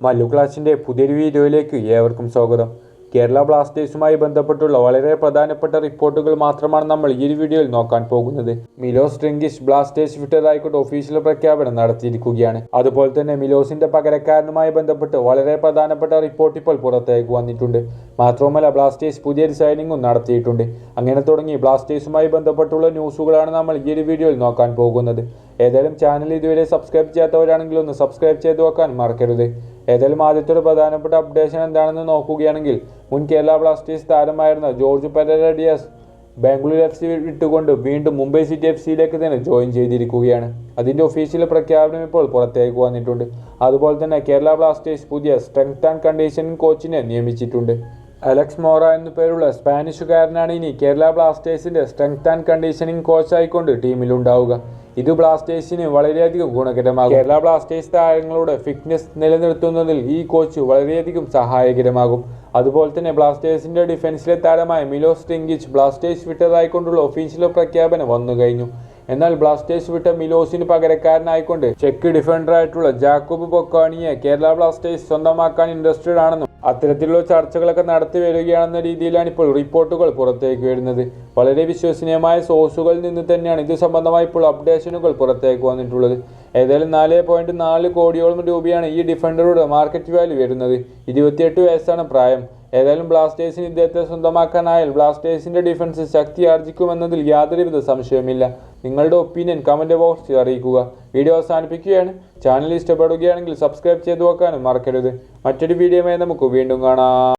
മല്ലു ക്ലാസിന്റെ പുതിയൊരു വീഡിയോയിലേക്ക് ഏവർക്കും സ്വാഗതം. കേരള ബ്ലാസ്റ്റേഴ്സുമായി ബന്ധപ്പെട്ടുള്ള വളരെ പ്രധാനപ്പെട്ട റിപ്പോർട്ടുകൾ മാത്രമാണ് നമ്മൾ ഈ ഒരു വീഡിയോയിൽ നോക്കാൻ പോകുന്നത്. മിലോസ് ഡ്രിങ്കിഷ് ബ്ലാസ്റ്റേഴ്സ് വിട്ടതായിക്കൊണ്ട് ഒഫീഷ്യൽ പ്രഖ്യാപനം നടത്തിയിരിക്കുകയാണ്. അതുപോലെ തന്നെ മിലോസിന്റെ പകരക്കാരനുമായി ബന്ധപ്പെട്ട് വളരെ പ്രധാനപ്പെട്ട റിപ്പോർട്ട് ഇപ്പോൾ പുറത്തേക്ക് വന്നിട്ടുണ്ട്. മാത്രവുമല്ല ബ്ലാസ്റ്റേഴ്സ് പുതിയൊരു സൈനിങ്ങും നടത്തിയിട്ടുണ്ട്. അങ്ങനെ തുടങ്ങി ബ്ലാസ്റ്റേഴ്സുമായി ബന്ധപ്പെട്ടുള്ള ന്യൂസുകളാണ് നമ്മൾ ഈ ഒരു വീഡിയോയിൽ നോക്കാൻ പോകുന്നത്. ഏതായാലും ചാനൽ ഇതുവരെ സബ്സ്ക്രൈബ് ചെയ്യാത്തവരാണെങ്കിൽ ഒന്ന് സബ്സ്ക്രൈബ് ചെയ്ത് വെക്കാൻ മറക്കരുത്. ഏതായാലും ആദ്യത്തെ പ്രധാനപ്പെട്ട അപ്ഡേഷൻ എന്താണെന്ന് നോക്കുകയാണെങ്കിൽ മുൻ Kerala Blasters താരമായിരുന്ന Jorge Pereyra Bangalore F C വിട്ടുകൊണ്ട് വീണ്ടും മുംബൈ സിറ്റി എഫ് സിയിലേക്ക് തന്നെ ജോയിൻ ചെയ്തിരിക്കുകയാണ്. അതിന്റെ ഒഫീഷ്യൽ പ്രഖ്യാപനം ഇപ്പോൾ പുറത്തേക്ക് വന്നിട്ടുണ്ട്. അതുപോലെ തന്നെ കേരള ബ്ലാസ്റ്റേഴ്സ് പുതിയ സ്ട്രെങ്ത് ആൻഡ് കണ്ടീഷനിങ് കോച്ചിനെ നിയമിച്ചിട്ടുണ്ട്. അലക്സ് മോറ എന്നു പേരുള്ള സ്പാനിഷുകാരനാണ് ഇനി കേരള ബ്ലാസ്റ്റേഴ്സിന്റെ സ്ട്രെങ്ത് ആൻഡ് കണ്ടീഷനിങ് കോച്ചായിക്കൊണ്ട് ടീമിലുണ്ടാവുക ഇത് ബ്ലാസ്റ്റേഴ്സിന് വളരെയധികം ഗുണകരമാകും. കേരള ബ്ലാസ്റ്റേഴ്സ് താരങ്ങളുടെ ഫിറ്റ്നസ് നിലനിർത്തുന്നതിൽ ഈ കോച്ച് വളരെയധികം സഹായകരമാകും. അതുപോലെ തന്നെ ബ്ലാസ്റ്റേഴ്സിന്റെ ഡിഫൻസിലെ താരമായ മിലോസ് ടിങ്കിച്ച് ബ്ലാസ്റ്റേഴ്സ് വിട്ടതായിക്കൊണ്ടുള്ള ഒഫീഷ്യൽ പ്രഖ്യാപനം വന്നു കഴിഞ്ഞു. എന്നാൽ ബ്ലാസ്റ്റേഴ്സ് വിട്ട മിലോസിന് പകരക്കാരനായിക്കൊണ്ട് ചെക്ക് ഡിഫൻഡറായിട്ടുള്ള ജാക്കോബ് പൊക്കാണിയെ കേരള ബ്ലാസ്റ്റേഴ്സ് സ്വന്തമാക്കാൻ ഇൻട്രസ്റ്റഡ് ആണെന്നും അത്തരത്തിലുള്ള ചർച്ചകളൊക്കെ നടത്തി വരികയാണെന്ന രീതിയിലാണ് ഇപ്പോൾ റിപ്പോർട്ടുകൾ പുറത്തേക്ക് വരുന്നത്. വളരെ വിശ്വസനീയമായ സോഴ്സുകളിൽ നിന്ന് തന്നെയാണ് ഇത് സംബന്ധമായി ഇപ്പോൾ അപ്ഡേഷനുകൾ പുറത്തേക്ക് വന്നിട്ടുള്ളത്. ഏതായാലും നാല് പോയിന്റ് നാല് കോടിയോളം രൂപയാണ് ഈ ഡിഫൻഡറുടെ മാർക്കറ്റ് വാല്യൂ വരുന്നത്. ഇരുപത്തിയെട്ട് വയസ്സാണ് പ്രായം. ഏതായാലും ബ്ലാസ്റ്റേഴ്സിന് ഇദ്ദേഹത്തെ സ്വന്തമാക്കാനായാൽ ബ്ലാസ്റ്റേഴ്സിന്റെ ഡിഫൻസ് ശക്തി ആർജിക്കുമെന്നതിൽ യാതൊരുവിധ സംശയവുമില്ല. നിങ്ങളുടെ ഒപ്പീനിയൻ കമന്റ് ബോക്സിൽ അറിയിക്കുക. വീഡിയോ അവസാനിപ്പിക്കുകയാണ്. ചാനൽ ഇഷ്ടപ്പെടുകയാണെങ്കിൽ സബ്സ്ക്രൈബ് ചെയ്തു വെക്കാനും മറക്കരുത്. മറ്റൊരു വീഡിയോയുമായി നമുക്ക് വീണ്ടും കാണാം.